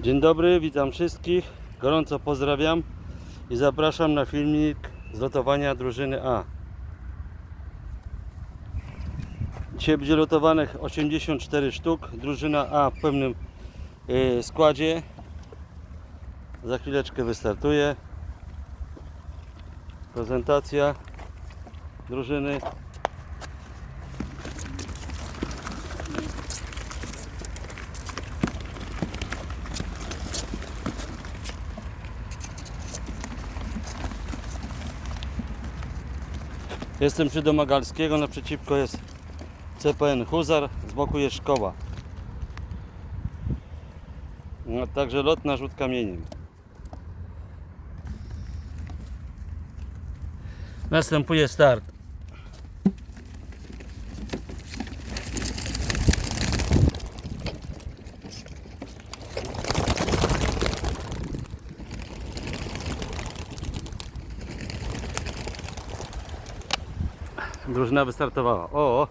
Dzień dobry, witam wszystkich. Gorąco pozdrawiam i zapraszam na filmik z lotowania drużyny A. Dzisiaj będzie lotowanych 84 sztuk. Drużyna A w pełnym y, składzie. Za chwileczkę wystartuje. Prezentacja drużyny. Jestem przy Domagalskiego, naprzeciwko jest CPN Huzar, z boku jest szkoła. No, także lot na rzut kamieniem. Następuje start. Drużyna wystartowała. O!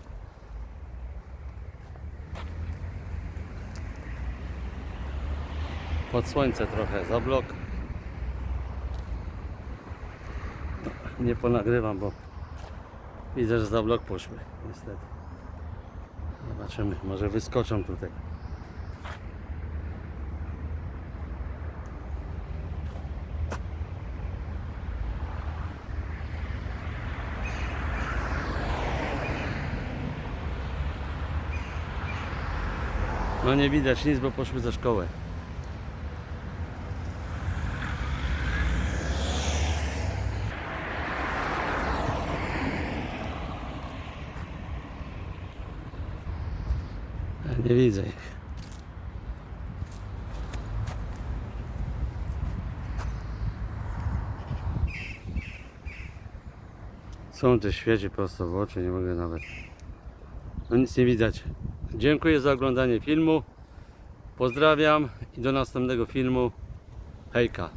Pod słońce trochę, za blok. Nie ponagrywam, bo widzę, że za blok poszły, niestety. Zobaczymy, może wyskoczą tutaj. No nie widać nic, bo poszły za szkołę. Ja Nie widzę ich. Są te świeci prosto w oczy, nie mogę nawet. No nic nie widać. Dziękuję za oglądanie filmu. Pozdrawiam i do następnego filmu. Hejka.